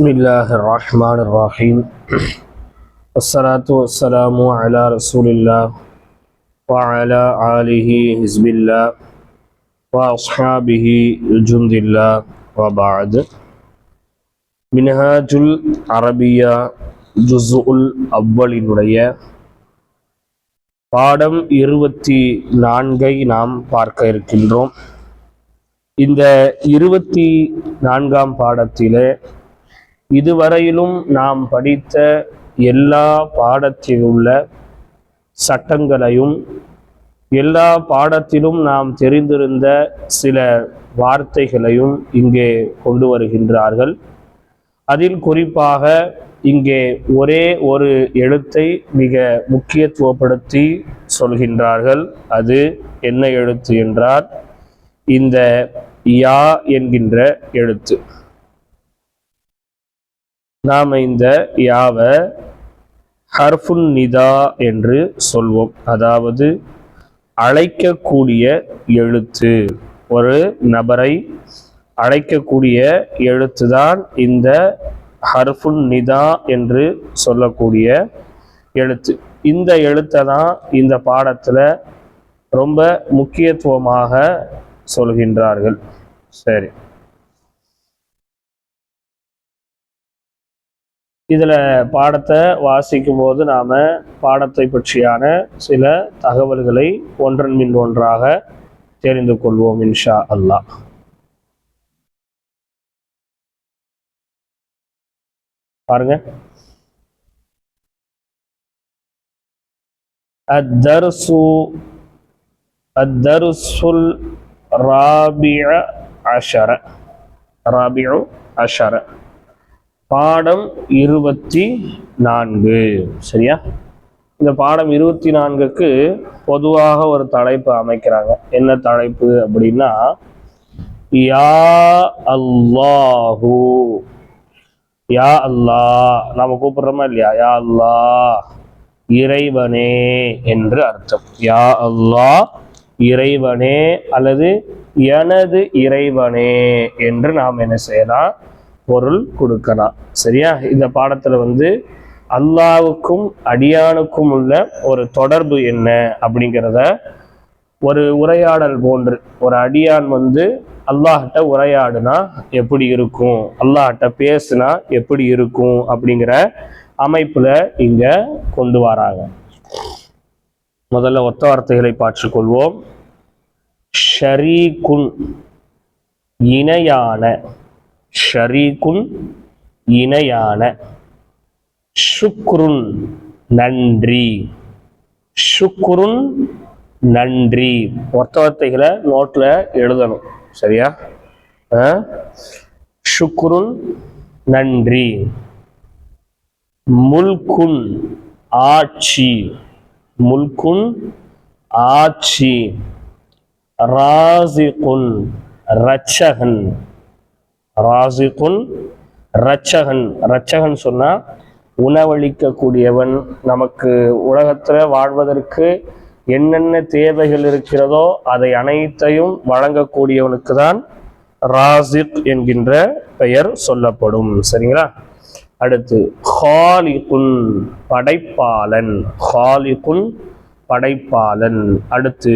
بسم الله الرحمن الرحيم والصلاة والسلام على رسول الله وعلى آله حزب الله وأصحابه جند الله وبعد منهاج العربية جزء الأول நுடைய பாடம் இருபத்தி நான்கை நாம் பார்க்க இருக்கின்றோம் இந்த இருபத்தி நான்காம் பாடத்திலே இதுவரையிலும் நாம் படித்த எல்லா பாடத்தில் உள்ள சட்டங்களையும் எல்லா பாடத்திலும் நாம் தெரிந்திருந்த சில வார்த்தைகளையும் இங்கே கொண்டு வருகின்றார்கள். அதில் குறிப்பாக இங்கே ஒரே ஒரு எழுத்தை மிக முக்கியத்துவப்படுத்தி சொல்கின்றார்கள். அது என்ன எழுத்து என்றால் இந்த யா என்கின்ற எழுத்து. நாம் இந்த யாவ ஹர்ஃபுன் நிதா என்று சொல்வோம். அதாவது அழைக்கக்கூடிய எழுத்து. ஒரு நபரை அழைக்கக்கூடிய எழுத்து தான் இந்த ஹர்ஃபுன் நிதா என்று சொல்லக்கூடிய எழுத்து. இந்த எழுத்தை தான் இந்த பாடத்தில் ரொம்ப முக்கியத்துவமாக சொல்கின்றார்கள். சரி. இதில் பாடத்தை வாசிக்கும் போது நாம் பாடத்தை பற்றியான சில தகவல்களை ஒன்றன் மின் ஒன்றாக தெரிந்து கொள்வோம் இன்ஷா அல்லாஹ். பாருங்க. அத்தர்சு அத்தர்சுல் ராபிய அஷர. ராபியு அஷர. பாடம் இருபத்தி நான்கு. சரியா? இந்த பாடம் இருபத்தி நான்குக்கு பொதுவாக ஒரு தலைப்பு அமைக்கிறாங்க. என்ன தலைப்பு அப்படின்னா யா அல்லாஹூ. யா அல்லாஹ். நாம கூப்பிடுறோமா இல்லையா? யா அல்லாஹ். இறைவனே என்று அர்த்தம். யா அல்லாஹ் இறைவனே அல்லது எனது இறைவனே என்று நாம் என்ன செய்யலாம்? பொருள் கொடுக்கலாம் சரியா? இந்த பாடத்துல வந்து அல்லாவுக்கும் அடியானுக்கும் உள்ள ஒரு தொடர்பு என்ன அப்படிங்கிறத ஒரு உரையாடல் போன்று ஒரு அடியான் வந்து அல்லாஹ்கிட்ட உரையாடுனா எப்படி இருக்கும்? அல்லாஹ்கிட்ட பேசுனா எப்படி இருக்கும்? அப்படிங்கிற அமைப்புல இங்க கொண்டு வராங்க. முதல்ல ஒத்த வார்த்தைகளை பார்த்துக்கொள்வோம். ஷரீகுன் இணையான ஷரீகுன் இணையான. ஷுக்ருன் நன்றி. ஷுக்ருன் நன்றி. ஒத்த வார்த்தைகளை நோட்டில் எழுதணும். சரியா? ஷுக்ருன் நன்றி. முல்குன் ஆட்சி. முல்குன் ஆட்சி. ராசிகுன் ரச்சகன் ராசிகுன் ரச்சகன் ரச்சகன் சொன்னா உணவளிக்கக்கூடியவன். நமக்கு உலகத்துல வாழ்வதற்கு என்னென்ன தேவைகள் இருக்கிறதோ அதை அனைத்தையும் வழங்கக்கூடியவனுக்கு தான் ராசிக் என்கின்ற பெயர் சொல்லப்படும். சரிங்களா? அடுத்து ஹாலிகுன் படைப்பாளன். ஹாலிகுன் படைப்பாளன். அடுத்து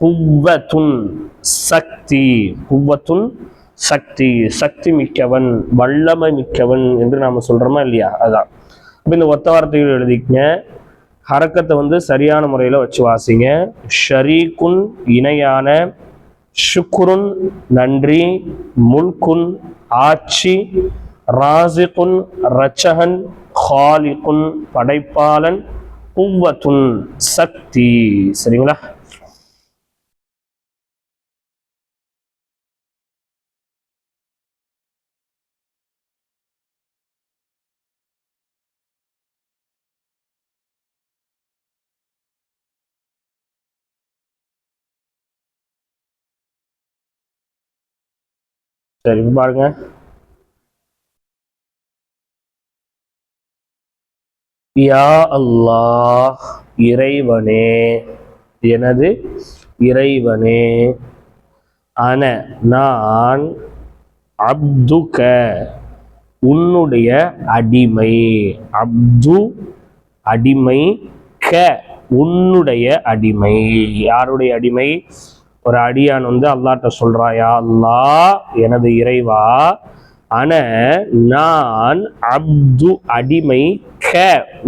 குவ்வத்துன் சக்தி. குவ்வத்துன் சக்தி சக்தி மிக்கவன் வல்லமை மிக்கவன் என்று நாம சொல்றோமா இல்லையா? அதான். இப்போ இந்த ஒத்த வார்த்தைகள் எழுதிக்கங்க. ஹரக்கத்தை வந்து சரியான முறையில் வச்சு வாசிங்க. ஷரீக்குன் இணையான ஷுக்குருன் நன்றி முல்குன் ஆட்சி ராசிகுன் ரச்சகன் ஹாலிகுன் படைப்பாளன் குவ்வத்துன் சக்தி. சரிங்களா? சரி பாருங்க. யா அல்லாஹ் இறைவனே. எனது இறைவனே. அன நான் அப்துக உன்னுடைய அடிமை. அப்து அடிமை க உன்னுடைய அடிமை. யாருடைய அடிமை? ஒரு அடியான் வந்து அல்லாட்ட சொல்றாயா அல்லா எனது இறைவா ஆன நான் அப்து அடிமை க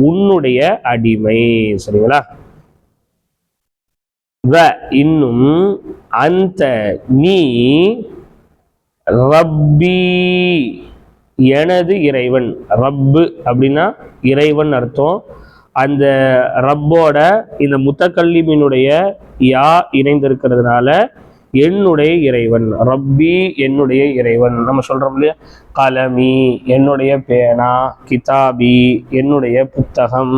உன்னுடைய அடிமை. சரிங்களா? வ இன்னும் அந்த நீ ரப்பி எனது இறைவன். ரப்பு அப்படின்னா இறைவன் அர்த்தம். அந்த ரப்போட இந்த முத்தக்கல்லிமினுடைய யா இணைந்திருக்கிறதுனால என்னுடைய இறைவன். ரப்பி என்னுடைய இறைவன். நம்ம சொல்றோம் இல்லையா? கலமி என்னுடைய பேனா கிதாபி என்னுடைய புத்தகம்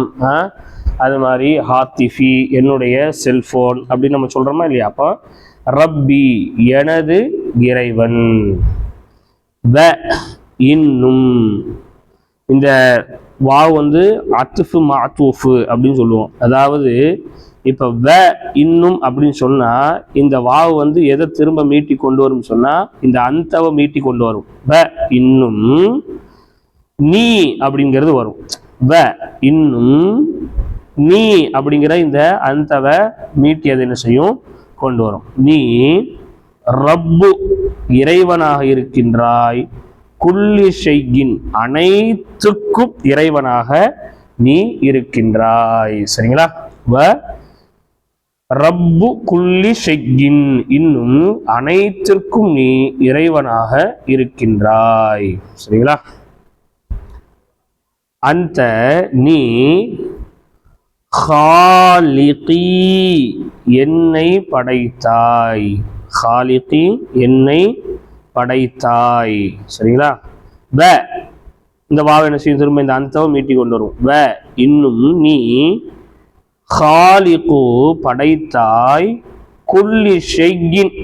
அது மாதிரி ஹாத்திஃபி என்னுடைய செல்போன் அப்படின்னு நம்ம சொல்றோமா இல்லையா? அப்போ ரப்பி எனது இறைவன். வ இன்னும். இந்த வாவ் வந்து அத்துஃபு மாத்துஃபு அப்படின்னு சொல்லுவோம். அதாவது இப்போ வ இன்னும் அப்படின்னு சொன்னால் இந்த வாவு வந்து எதை திரும்ப மீட்டி கொண்டு வரும்னு சொன்னால் இந்த அந்தவை மீட்டி கொண்டு வரும். வ இன்னும் நீ அப்படிங்கிறது வரும். வ இன்னும் நீ அப்படிங்கிற இந்த அந்தவை மீட்டி அது என்ன செய்யும்? கொண்டு வரும். நீ ரப்பு இறைவனாக இருக்கின்றாய். குள்ளி செய்கின் அனைத்துக்கும் இறைவனாக நீ இருக்கின்றாய். சரிங்களா? வ ரப்பு குள்ளி ஷையின் இன்னும் அனைத்திற்கும் நீ இறைவனாக இருக்கின்றாய். சரிங்களா? அந்த நீ ஹாலிகி என்னை படைத்தாய். ஹாலிகி என்னை படைத்தாய். சரிங்களா? வ. இந்த வாவை என்ன செய்யும் திரும்ப இந்த அந்தவம் மீட்டி கொண்டு வரும். வ. இன்னும் நீ ஹாலிகு படைத்தாய் குள்ளி ஷெய்யின்.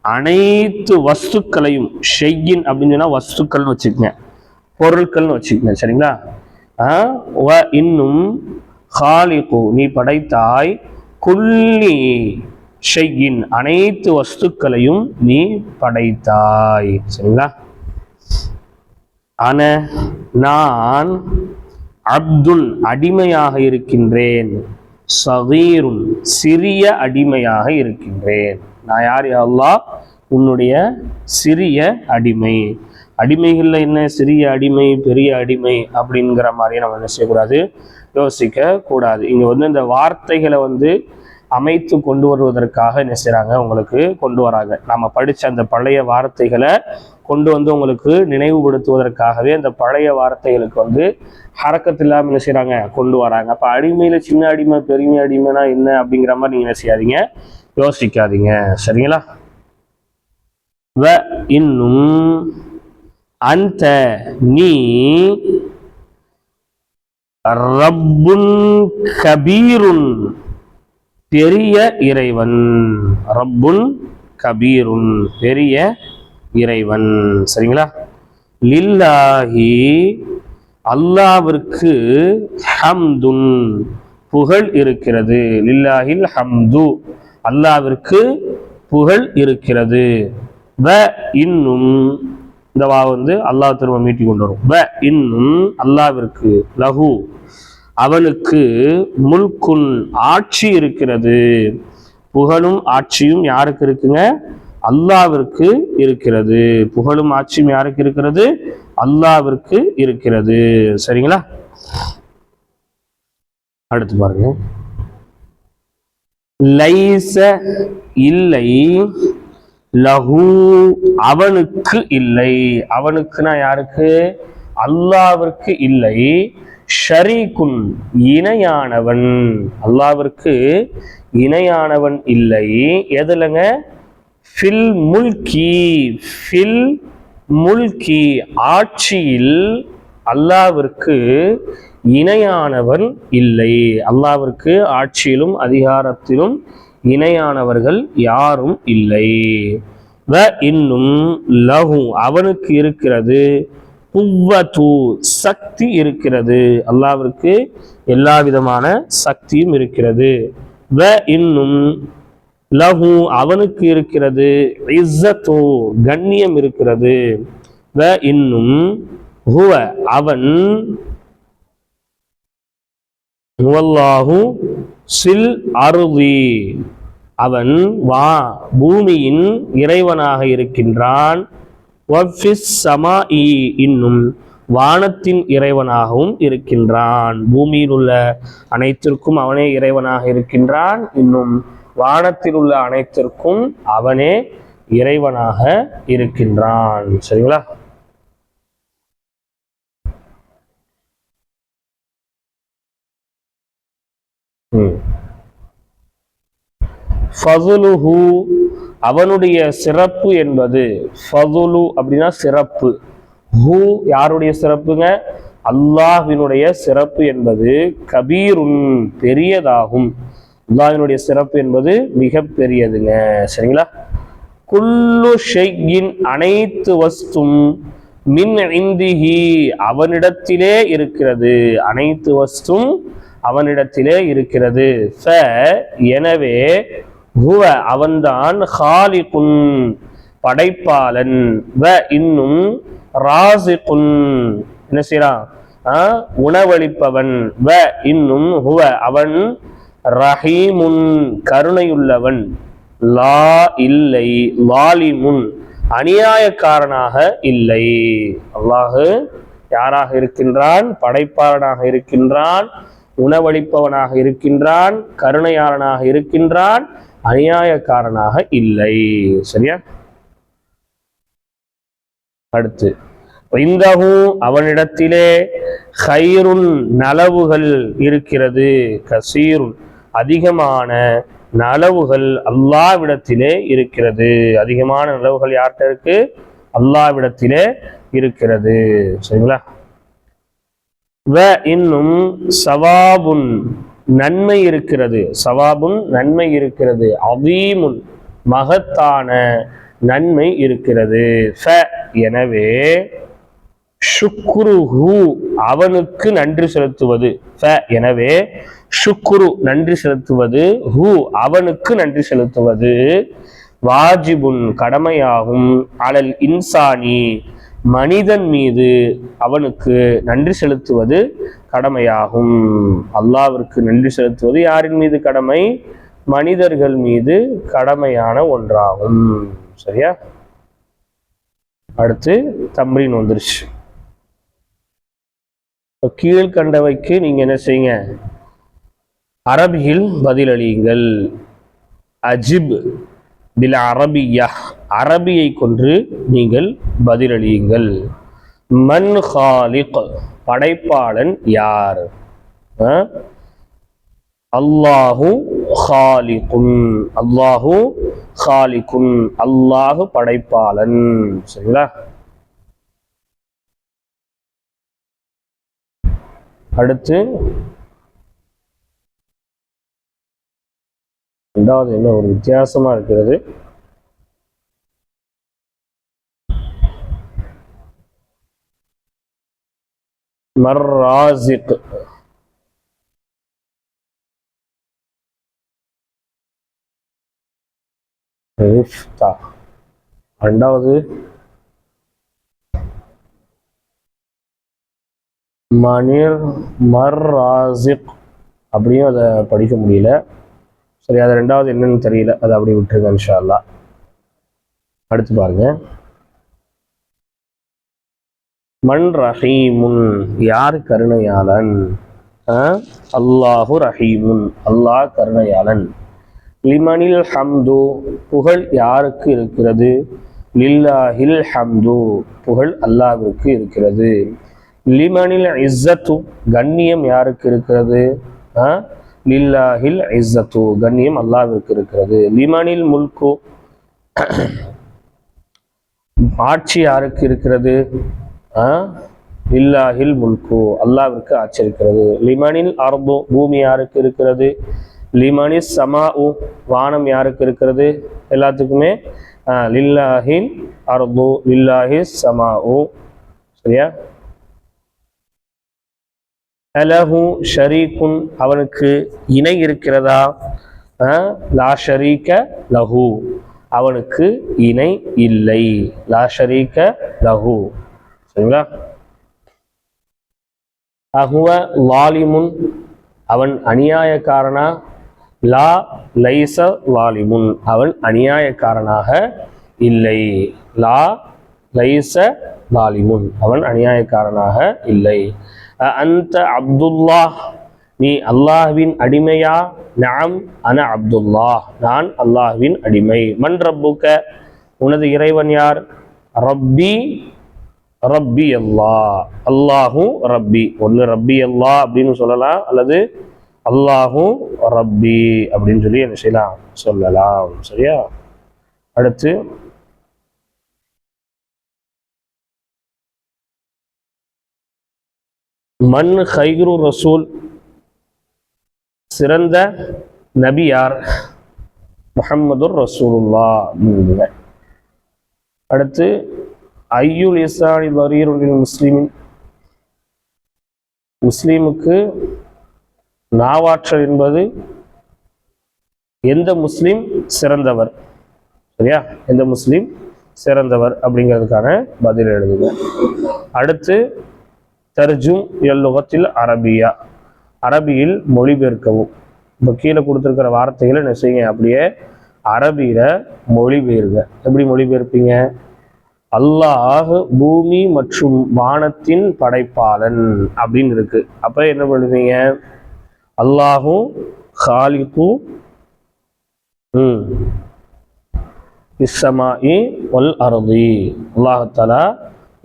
அனைத்து வஸ்துக்களையும் ஷெய்யின் அப்படின்னு சொன்னால் வஸ்துக்கள்னு வச்சுக்கங்க. பொருட்கள்னு வச்சுக்கங்க. சரிங்களா? வ. இன்னும் ஹாலிகு நீ படைத்தாய் குள்ளி ஷெய்யின் அனைத்து வஸ்துக்களையும் நீ படைத்தாய். சரிங்களா? அன நான் அப்துல் அடிமையாக இருக்கின்றேன். சகீருன் சிறிய அடிமையாக இருக்கின்றேன். நான் யார் யா அல்லாஹ்? உன்னுடைய சிறிய அடிமை. அடிமைகள்ல என்ன? சிறிய அடிமை பெரிய அடிமை அப்படிங்கிற மாதிரி நம்ம என்ன செய்யக்கூடாது? யோசிக்க கூடாது இங்க வந்து இந்த வார்த்தைகளை வந்து அமைத்து கொண்டு வருவதற்காக என்ன செய்கிறாங்க உங்களுக்கு கொண்டு வராங்க. நம்ம படிச்ச அந்த பழைய வார்த்தைகளை கொண்டு வந்து உங்களுக்கு நினைவுபடுத்துவதற்காகவே அந்த பழைய வார்த்தைகளுக்கு வந்து ஹரக்கத்து இல்லாமல் என்ன செய்கிறாங்க கொண்டு வராங்க. அப்போ அடிமையில சின்ன அடிமை பெருமை அடிமைனா என்ன அப்படிங்கிற மாதிரி நீங்க என்ன செய்யாதீங்க. யோசிக்காதீங்க. சரிங்களா? வ இன்னும் அந்த நீ ரப்புன் கபீருன் பெரிய இறைவன். ரப்புன் கபீருன் பெரிய இறைவன். சரிங்களா? லில்லாஹி அல்லாவிற்கு ஹம்துன் புகழ் இருக்கிறது. லில்லாஹில் ஹம்து அல்லாவிற்கு புகழ் இருக்கிறது. வ இன்னும் இந்த வா வந்து அல்லாஹ் திரும்ப மீட்டி கொண்டு வரும். வ இன்னும் அல்லாவிற்கு லஹு அவனுக்கு முல்குன் ஆட்சி இருக்கிறது. புகழும் ஆட்சியும் யாருக்கு இருக்குங்க? அல்லாவிற்கு இருக்கிறது. புகழும் ஆட்சியும் யாருக்கு இருக்கிறது? அல்லாவிற்கு இருக்கிறது. சரிங்களா? அடுத்து பாருங்க. லைச இல்லை லஹு அவனுக்கு இல்லை. அவனுக்குனா யாருக்கு? அல்லாவிற்கு இல்லை. ஷரீக்குன் இணையானவன். அல்லாவிற்கு இணையானவன் இல்லை. எதுலங்க? ஃபில் முல்கி ஃபில் முல்கி. ஆட்சியில் அல்லாவிற்கு இணையானவன் இல்லை. அல்லாவிற்கு ஆட்சியிலும் அதிகாரத்திலும் இணையானவர்கள் யாரும் இல்லை. வ இன்னும் லஹு அவனுக்கு இருக்கிறது. குவ்வத்து சக்தி இருக்கிறது. அல்லாவிற்கு எல்லா விதமான சக்தியும் இருக்கிறது. வ இன்னும் லஹு அவனுக்கு இருக்கிறது. இஸ்ஸத்து கண்ணியம் இருக்கிறது. வ இன்னும் ஹுவ அவன் முவல்லாஹு சில் அருதி. அவன் வா பூமியின் இறைவனாக இருக்கின்றான். வஃபிஸ் இ இன்னும் வானத்தின் இறைவனாகவும் இருக்கின்றான். பூமியில் உள்ள அனைத்திற்கும் அவனே இறைவனாக இருக்கின்றான். இன்னும் வானத்தில் உள்ள அனைத்திற்கும் அவனே இறைவனாக இருக்கின்றான். சரிங்களா? ம். ஃபதுலுஹு அவனுடைய சிறப்பு என்பது ஃபதுலு அப்படின்னா சிறப்பு. ஹூ யாருடைய சிறப்புங்க? அல்லாஹினுடைய சிறப்பு என்பது கபீருன் பெரியதாகும். அல்லாஹினுடைய சிறப்பு என்பது மிக பெரியதுங்க. சரிங்களா? குல்லு ஷெய்யின் அனைத்து வஸ்தும் மின் இந்திஹி அவனிடத்திலே இருக்கிறது. அனைத்து வஸ்தும் அவனிடத்திலே இருக்கிறது. ஃப எனவே ஹுவ அவன்தான் ஹாலிகுன் படைப்பாளன். வ இன்னும் ராசிகுன். என்ன செய்யறான் ஆ, உணவளிப்பவன். வ இன்னும் ஹுவ அவன் ரஹீமுன் கருணையுள்ளவன். லா இல்லை வாலிமுன் அநியாயக்காரனாக இல்லை. அல்லாஹு யாராக இருக்கின்றான்? படைப்பாளனாக இருக்கின்றான் உணவளிப்பவனாக இருக்கின்றான் கருணையாளனாக இருக்கின்றான் அநியாயக்காரனாக இல்லை. சரியா? அடுத்து இந்தகும் அவனிடத்திலே ஹைருன் நலவுகள் இருக்கிறது. கசீருன் அதிகமான நலவுகள் அல்லாவிடத்திலே இருக்கிறது. அதிகமான நலவுகள் யார்கிட்ட இருக்கு? அல்லாவிடத்திலே இருக்கிறது. சரிங்களா? வ இன்னும் சவாபுன் நன்மை இருக்கிறது. சவாபுன் நன்மை இருக்கிறது. அதீமுன் மகத்தான நன்மை இருக்கிறது. ஃப எனவே ஷுக்ருஹு அவனுக்கு நன்றி செலுத்துவது. ஃப எனவே ஷுக்ரு நன்றி செலுத்துவது. ஹு அவனுக்கு நன்றி செலுத்துவது. வாஜிபுன் கடமையாகும். அலல் இன்சானி மனிதன் மீது அவனுக்கு நன்றி செலுத்துவது கடமையாகும். அல்லாவிற்கு நன்றி செலுத்துவது யாரின் மீது கடமை? மனிதர்கள் மீது கடமையான ஒன்றாகும். சரியா? அடுத்து தம்ரீன் வந்துருச்சு. இப்ப கீழ்கண்டவைக்கு நீங்க என்ன செய்யுங்க? அரபியில் பதிலளியுங்கள். அஜிப் பில் அரபியா அரபியை கொன்று நீங்கள் பதிலளியுங்கள். மன் ஹாலிக் படைப்பாளன் யார்? அல்லாஹு ஹாலிகுன் அல்லாஹு ஹாலிகுன் அல்லாஹு படைப்பாளன். சரிங்களா? அடுத்து ரெண்டாவது என்ன ஒரு வித்தியாசமா இருக்கிறது. மர்ராசிக் ரிஃப்தா. ரெண்டாவது மணிர் மர்ராசிக் அப்படியும் அதை படிக்க முடியல. சரி அது ரெண்டாவது என்னன்னு தெரியல. அதை அப்படி விட்டுருங்க இன்ஷா அல்லாஹ் அடுத்து பாருங்க. மண் ரஹீமுன் யார் கருணையாளன்? அல்லாஹு ரஹீமுன் அல்லாஹ் கருணையாளன். லிமனில் ஹம்து புகழ் யாருக்கு இருக்கிறது? லில்லாஹில் ஹம்து புகழ் அல்லாஹ்விற்கு இருக்கிறது. லிமனில் இஸ்ஸத்து கண்ணியம் யாருக்கு இருக்கிறது? லில்லாஹில் இஸ்ஸத்து கண்ணியம் அல்லாஹ்விற்கு இருக்கிறது. லிமனில் முல்கு ஆட்சி யாருக்கு இருக்கிறது? லில்லாஹில் முல்கு. அல்லாவிற்கு ஆச்சரிக்கிறது. லிமனில் அர்து பூமி யாருக்கு இருக்கிறது? லிமனி சமாஉ வானம் யாருக்கு இருக்கிறது? எல்லாத்துக்குமே லில்லாஹில் அர்து லில்லாஹி சமாஉ. சரியா? அலஹு ஷரீக்குன் அவனுக்கு இணை இருக்கிறதா? லா ஷரீக்க லஹு. அவனுக்கு இணை இல்லை. லா ஷரீக்க லஹு. சரிங்களா? அஹுவ லாலிமுன் அவன் அநியாயக்காரனா? லா லைச லாலிமுன் அவன் அநியாயக்காரனாக இல்லை. லா லைச லாலிமுன் அவன் அநியாயக்காரனாக இல்லை. அந்த அப்துல்லாஹ் நீ அல்லாஹ்வின் அடிமையா? நாம் அன அப்துல்லாஹ் நான் அல்லாஹ்வின் அடிமை. மன் ரப்புக்க உனது இறைவன் யார்? ரப்பி ரப்பி அல்லா. அல்லாஹும் ரப்பி. ஒன்று ரப்பி அல்லா அப்படின்னு சொல்லலாம் அல்லது அல்லாஹும் ரப்பி அப்படின்னு சொல்லி என்ன செய்யலாம்? சொல்லலாம். சரியா? அடுத்து மண் ஹைகுரு ரசூல். சிறந்த நபியார் யார்? ரசூலுல்லா அப்படிங்கிறதுங்க அடுத்து ஐயுல் இசானி வரீருல் முஸ்லீமின். முஸ்லீமுக்கு நாவாற்றல் என்பது எந்த முஸ்லீம் சிறந்தவர்? சரியா? எந்த முஸ்லீம் சிறந்தவர் அப்படிங்கிறதுக்கான பதில் எழுதுங்க. அடுத்து தர்ஜும் எல்லுகத்தில் அரபியா. அரபியில் மொழிபெயர்க்கவும். இப்போ கீழே கொடுத்துருக்கிற வார்த்தைகளை என்ன செய்யுங்க அப்படியே அரபியில மொழிபெயர்ங்க. எப்படி மொழிபெயர்ப்பீங்க? அல்லாஹ் பூமி மற்றும் வானத்தின் படைப்பாளன் அப்படின்னு இருக்கு. அப்ப என்ன பண்ணுவீங்க? அல்லாஹும் ஹாலிக்கும் ம் இஸ்ஸமாஇ ஒல் அருதி. அல்லாஹாலா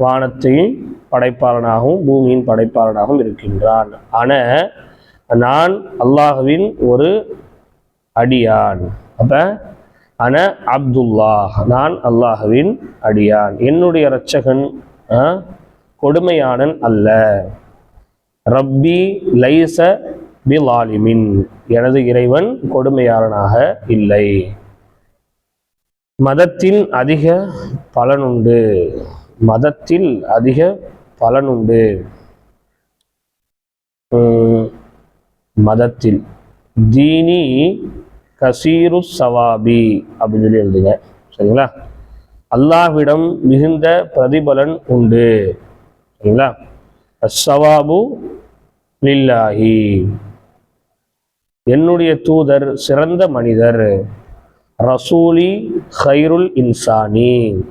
வானத்தையும் படைப்பாளனாகவும் பூமியின் படைப்பாளனாகவும் இருக்கின்றான். ஆன நான் அல்லாஹுவின் ஒரு அடியான். அப்ப அன அப்துல்லாஹ் நான் அல்லாஹுவின் அடியான். என்னுடைய இரட்சகன் கொடுமையானன் அல்ல. ரப்பி லைச பிலாலிமின். எனது இறைவன் கொடுமையாளனாக இல்லை. மதத்தில் அதிக பலனுண்டு. மதத்தில் அதிக பலனுண்டு. உம், மதத்தில். தீனி கசீரு சவாபி அப்படின்னு சொல்லி எழுதுங்க. சரிங்களா? அல்லாஹ்விடம் மிகுந்த பிரதிபலன் உண்டு. சரிங்களா? அஸ்ஸவாபு லில்லாஹி. என்னுடைய தூதர் சிறந்த மனிதர். ரசூலி ஹைருல் இன்சானி.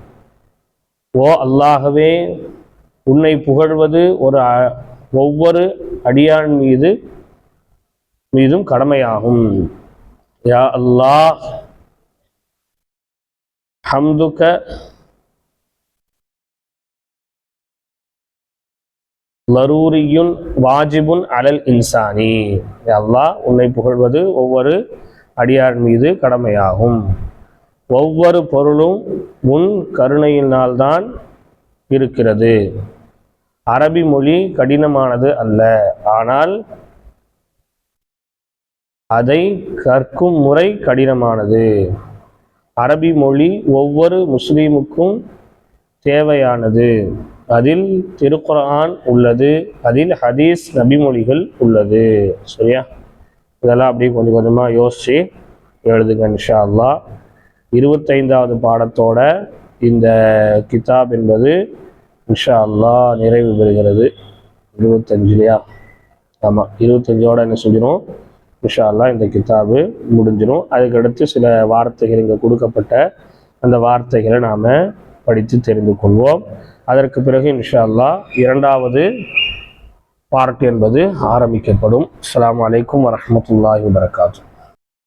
ஓ அல்லாஹவே உன்னை புகழ்வது ஒரு ஒவ்வொரு அடியான் மீது மீதும் கடமையாகும். யா அல்லாஹ் حمدك லரூரியுன் வாஜிபுன் அலல் இன்சானி. அல்லாஹ் உன்னை புகழ்வது ஒவ்வொரு அடியார் மீது கடமையாகும். ஒவ்வொரு பொருளும் உன் கருணையினால்தான் இருக்கிறது. அரபி மொழி கடினமானது அல்ல. ஆனால் அதை கற்கும் முறை கடினமானது. அரபி மொழி ஒவ்வொரு முஸ்லீமுக்கும் தேவையானது. அதில் திருக்குரான் உள்ளது அதில் ஹதீஸ் நபிமொழிகள் உள்ளது. சரியா? இதெல்லாம் அப்படியே கொஞ்சம் கொஞ்சமாக யோசிச்சு எழுதுங்க இன்ஷா அல்லாஹ் இருபத்தைந்தாவது பாடத்தோட இந்த கிதாப் என்பது இன்ஷா அல்லாஹ் நிறைவு பெறுகிறது. இருபத்தஞ்சுலையா? ஆமாம் இருபத்தஞ்சோட என்ன சொல்லிடும் இன்ஷா அல்லாஹ் இந்த கிதாபு முடிஞ்சிடும் அதுக்கடுத்து சில வார்த்தைகள் இங்கே கொடுக்கப்பட்ட அந்த வார்த்தைகளை நாம் படித்து தெரிந்து கொள்வோம். அதற்கு பிறகு இன்ஷால்லா அல்லாஹ் இரண்டாவது பார்ட் என்பது ஆரம்பிக்கப்படும். அஸ்ஸலாமு அலைக்கும் வரமத்துல்லாஹி வபரகாத்துஹு